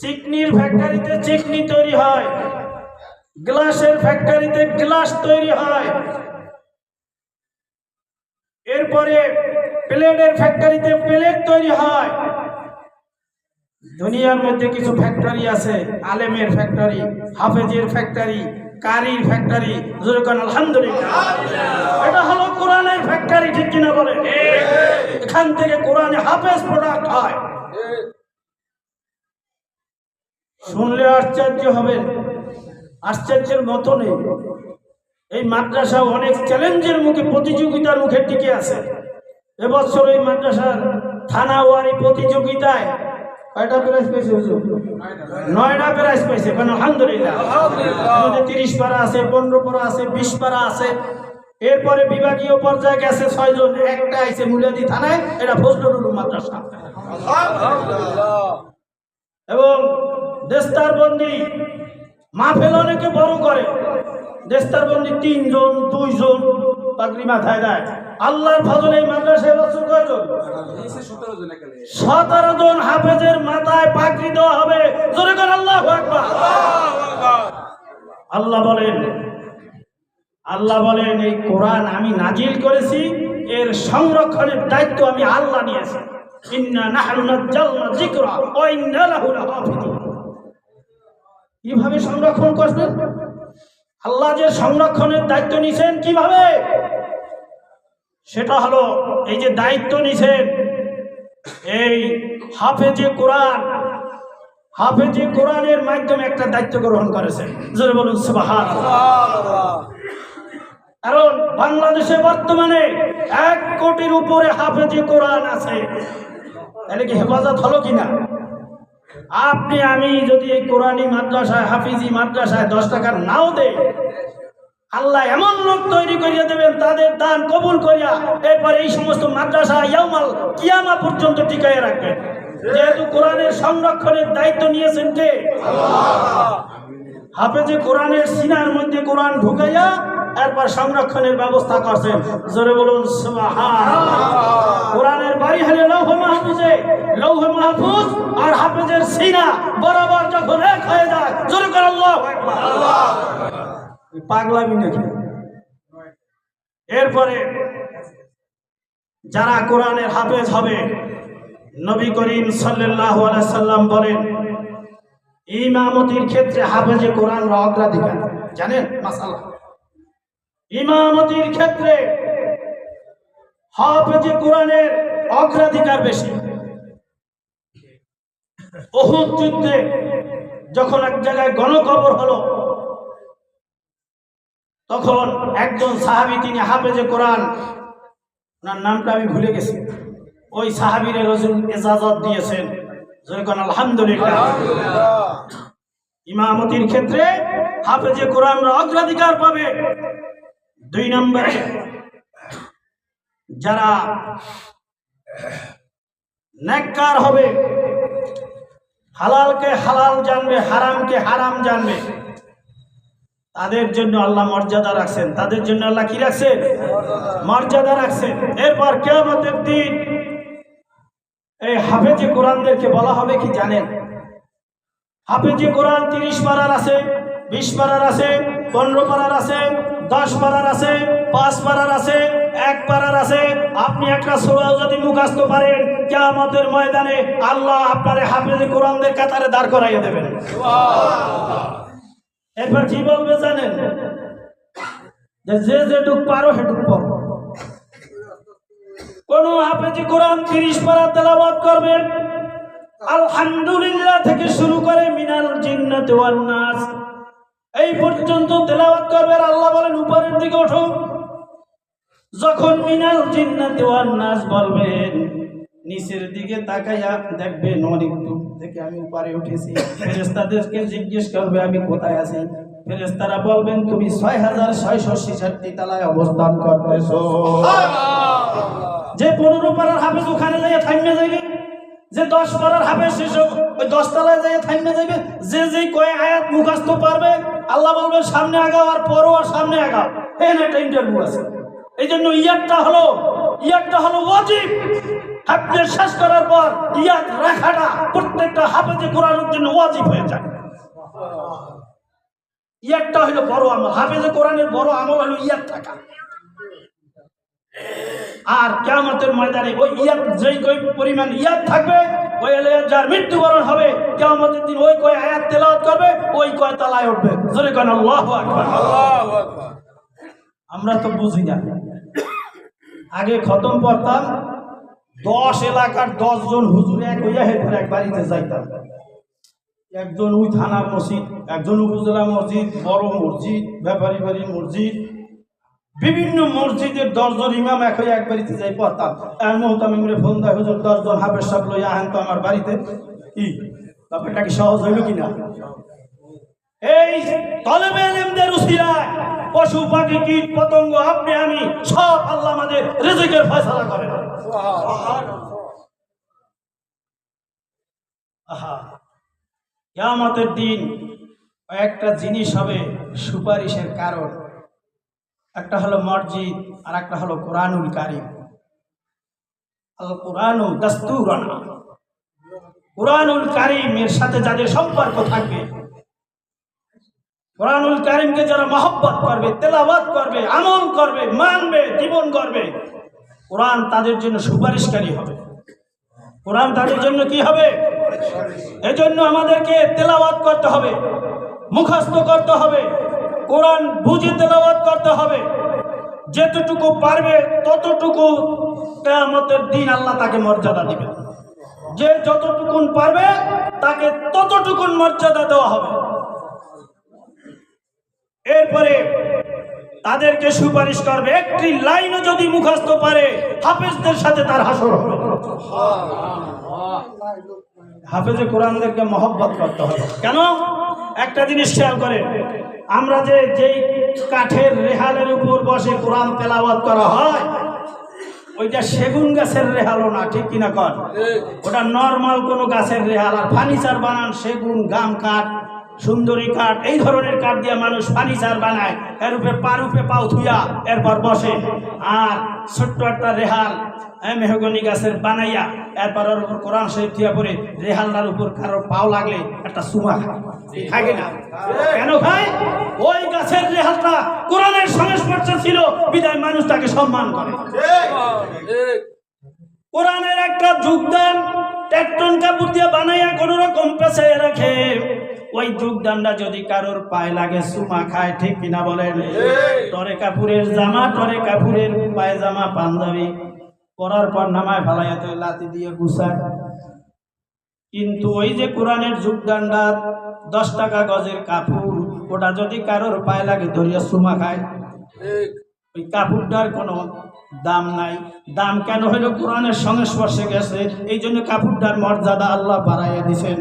চিকনির ফ্যাক্টরিতে চিকনি তৈরি হয়। গ্লাসের ফ্যাক্টরিতে গ্লাস তৈরি হয়। এরপরে প্লেটের ফ্যাক্টরিতে প্লেট তৈরি হয়। দুনিয়ার মধ্যে কিছু ফ্যাক্টরি আছে, আলেমের ফ্যাক্টরি হাফেজের ফ্যাক্টরি কারির ফ্যাক্টরি আলহামদুলিল্লাহ। এটা হলো কোরআনের ফ্যাক্টরি ঠিক কিনা বলে এখান থেকে কোরআনে হাফেজ প্রোডাক্ট হয়। শুনলে আশ্চর্য হবে। আশ্চর্যের মতো নেই। এই মাদ্রাসা অনেক চ্যালেঞ্জের মুখে প্রতিযোগিতার মুখে টিকে আছে। এবছর এই মাদ্রাসার থানা ওয়ারি প্রতিযোগিতায় কয়টা প্রাইজ পেয়েছে হুজুর? নয়টা প্রাইজ পেয়েছে মানে আলহামদুলিল্লাহ। তিরিশ পারা আছে পনেরো পারা আছে বিশ পারা আছে এরপরে বিভাগীয় পর্যায়ে গেছে ছয়জন একটা আইছে মুলিয়াদি থানায় এটা ফজলুল মাদ্রাসা। এবং দেস্তার বন্দি। মাহফিল অনেকে বড় করে। দেস্তার বন্দি তিনজন, দুইজন পাগড়ি মাথায় দেয়। আল্লাহর ফজলে মাদ্রাসায় বছর কয়জন? সতেরো জন হাফেজের মাথায় পাগড়ি দেওয়া হবে। জোরে করে আল্লাহ আল্লাহ বলেন আল্লাহ বলেন, এই কোরআন আমি নাজিল করেছি। এর সংরক্ষণের দায়িত্ব আমি আল্লাহ নিয়েছি। ইন্না নাহনু নাজ্জালনা যিকরা ওয়া ইন্না লাহু লাহাফিজুন। কীভাবে সংরক্ষণ করবেন আল্লাহ যে সংরক্ষণের দায়িত্ব নিছেন কীভাবে? সেটা হলো এই যে দায়িত্ব নিছেন, এই হাফেজে কোরআন, হাফেজে কোরআনের মাধ্যমে একটা দায়িত্ব গ্রহণ করেছেন। জোরে বলুন সুবহান কারণ বাংলাদেশে বর্তমানে এক কোটির উপরে হাফেজে কোরআন আছে। তাহলে কি হেফাজত হলো কিনা? আপনি আমি যদি এই কোরআনি মাদ্রাসায়, হাফিজি মাদ্রাসায় দশ টাকার নাও দে আল্লাহ এমন লোক তৈরি করিয়া দেবেন, তাদের দান কবুল করিয়া এরপরে এই সমস্ত মাদ্রাসা ইয়ামাল কিয়ামা পর্যন্ত টিকাইয়া রাখবেন। যেহেতু কোরআনের সংরক্ষণের দায়িত্ব নিয়েছেন কে? হাফেজে কোরআনের সিনার কোরআন ঢুকাইয়া এরপর সংরক্ষণের ব্যবস্থা করছেন। জোরে বলুন। কোরআনের বাড়ি হলে লৌহ মাহফুজে। লৌহ মাহফুজ আর হাফেজের সিনা বরাবর যখন এক হয়ে যায়, জোরে করে পাগলামি নাকি? এরপরে যারা কোরআনের হাফেজ হবে, নবী করিম আলাইহি সাল্লাম বলেন ইমামতির ক্ষেত্রে হাফেজে কোরআন অগ্রাধিকার, জানেন মাসালা? ইমামতির ক্ষেত্রে হাফেজে কোরআনের অগ্রাধিকার বেশি। যুদ্ধে যখন এক জায়গায় গণকবর হলো, তখন একজন সাহাবী তিনি হাফেজে কোরআন, ওনার নামটা আমি ভুলে গেছি। ওই সাহাবীরে রসুল এজাজত দিয়েছেন। যেরকম আলহামদুলিল্লাহ। ইমামতির ক্ষেত্রে হাফেজে কোরআনরা অগ্রাধিকার পাবে। দুই নম্বরে, যারা নেককার হবে, হালালকে হালাল জানবে, হারামকে হারাম জানবে, তাদের জন্য আল্লাহ মর্যাদা রাখছেন। তাদের জন্য আল্লাহ কি রাখছেন? মর্যাদা রাখছেন। এরপর কেয়ামতের দিন এই হাফেজে কোরআনদেরকে বলা হবে কি জানেন? হাফেজে কোরআন তিরিশ পারার আছে বিশ পারার আছে পনেরো পারার আছে দশ পারার আছে পাঁচ পারার আছে এক পারার আছে আপনি একটা সোরাও যদি মুখাস্ত পারেন কেয়ামতের ময়দানে আল্লাহ আপনার হাফেজে কোরআনদের কাতারে দাঁড় করাইয়া দেবেন। এরপর কি বলবে জানেন? যে যেটুক পারো সেটুক পড়ো। কোন হাফেজি কোরআন তিরিশ পারা তেলাবাদ করবেন আলহামদুলিল্লাহ থেকে শুরু করে মিনাল জিন্নাত ওয়ান নাস। এই পর্যন্ত তেলাওয়াত করবেন আল্লাহ বলেন উপরের দিকে ওঠো। যখন মিনাল জিন্নাত ওয়ান নাস বলবেন নিচের দিকে তাকাইয়া দেখবেন অনেক দূর থেকে আমি উপরে উঠেছি। ফেরেস্তাদেরকে জিজ্ঞেস করবে আমি কোথায় আছি? ফেরেস্তারা বলবেন তুমি ছয় হাজার ছয়শো ছেষট্টি তলায় অবস্থান করতেছো। যে পনেরো পাড়ার হাফেজ ওখানে যাইয়া থামে যাইবে যে দশ পাড়ার হাফেজ শেষ ওই দশ তলায় যাইয়া থামে যাইবে, যে যে কয় আয়াত মুখাস্ত পারবে, আল্লাহ বলবে সামনে আগাও আর পরও আর সামনে আগাও। এখানে একটা ইন্টারভিউ আছে। এই জন্য ইয়ারটা হলো ইয়ারটা হলো হাফেজ শেষ করার পর ইয়াদ রাখাটা প্রত্যেকটা হাফেজে কোরআনের জন্য ওয়াজিব হয়ে যায়। ইয়াদটা হলো বড় আমল। হাফেজে কোরআনের বড় আমল হলো ইয়াদ থাকা। আর কেয়ামতের ময়দানে ওই ইয়াদ যেই কই পরিমাণ ইয়াদ থাকবে ওই এলাকার যার মৃত্যুবরণ হবে কেয়ামতের দিন ওই কয় আয়াত তেলাওয়াত করবে ওই কয় তালায় উঠবে। জোরে কেন আল্লাহু আকবার। আমরা তো বুঝি না। আগে খতম পড়তাম দশ এলাকার দশ জন হুজুর এক হইয়া হেফের এক বাড়িতে যাইতাম। একজন ওই থানা মসজিদ একজন উপজেলা মসজিদ বড় মসজিদ ব্যাপারী বাড়ি মসজিদ বিভিন্ন মসজিদের দশজন ইমাম এক হয়ে এক বাড়িতে যাই পড়তাম আর মহতাম ইমরে ফোন দেয়, হুজুর, দশজন হাফের সব লইয়া আহেন তো আমার বাড়িতে। কি? ব্যাপারটা কি সহজ হইল কিনা? এই তলবে এলেমদের উসিলায়, পশু, পাখি, কীট, পতঙ্গ, আপনি, আমি, সব আল্লাহ আমাদের রিজিকের ফয়সালা করেন। আহা, কিয়ামতের দিন একটা জিনিস হবে সুপারিশের কারণ। একটা হলো মসজিদ আর একটা হলো কোরআনুল কারিম। আল কোরআনু দাস্তুরানা। কোরআনুল কারিমের সাথে যাদের সম্পর্ক থাকবে কোরআনুল কারিমকে যারা মহব্বত করবে, তেলাওয়াত করবে, আমল করবে, মানবে, জীবন করবে কোরআন তাদের জন্য সুপারিশকারী হবে। কোরআন তাদের জন্য কি হবে? এজন্য আমাদেরকে তেলাবাদ করতে হবে, মুখস্থ করতে হবে কোরআন বুঝে তেলাওয়াত করতে হবে। যেতটুকু পারবে ততটুকু কেয়ামতের দিন আল্লাহ তাকে মর্যাদা দিবে যে যতটুকুন পারবে তাকে ততটুকুন মর্যাদা দেওয়া হবে। এরপরে তাদেরকে সুপারিশ করবে, একটি লাইনও যদি মুখস্থ পারে, হাফেজদের সাথে তার হাসর হবে। হাফেজে কোরআনদেরকে মহব্বত করতে হবে। কেন? একটা জিনিস খেয়াল করে আমরা যে যেই কাঠের রেহালের উপর বসে কোরআন তেলাওয়াত করা হয় ওইটা সেগুন গাছের রেহালও না ঠিক কিনা কর ওটা নর্মাল কোনো গাছের রেহাল আর ফার্নিচার বানান সেগুন গাম কাঠ সুন্দরী কাঠ, এই ধরনের কাঠ দিয়ে মানুষ ফার্নিচার বানায়। এর উপরে পার উপরে পাও থুইয়া এরপর বসে। আর ছোট্ট একটা রেহাল মেহগনি গাছের বানাইয়া, এরপর ওর উপর কোরআন শরীফ দিয়া পরে রেহালটার উপর কারোর পাও লাগলে একটা সুমা থাকে না কেন? খায়? ওই গাছের রেহালটা কোরআনের সংস্পর্শ ছিল বিদায় মানুষ তাকে সম্মান করে। কোরআনের একটা যোগদান ট্যাটন কাপড় দিয়ে বানাইয়া কোন রকম পেছাইয়া রাখে। ওই যোগদানটা যদি কারোর পায়ে লাগে সুমা খায় ঠিক কিনা বলেন? টরে কাপুরের জামা টরে কাপুরের পায়জামা পাঞ্জাবি। পরার পর নামায় ফালাইয়া তো লাতি দিয়ে গুছায়। কিন্তু ওই যে কোরআনের যোগদানটা দশ টাকা গজের কাপড় ওটা যদি কারোর পায়ে লাগে ধরিয়া সুমা খায়। ওই কাপড়টার কোনো দাম নাই। দাম কেন হইল কোরআনের সংস্পর্শে গেছে। এই জন্য কাপড়টার মর্যাদা আল্লাহ বাড়াইয়া দিছেন।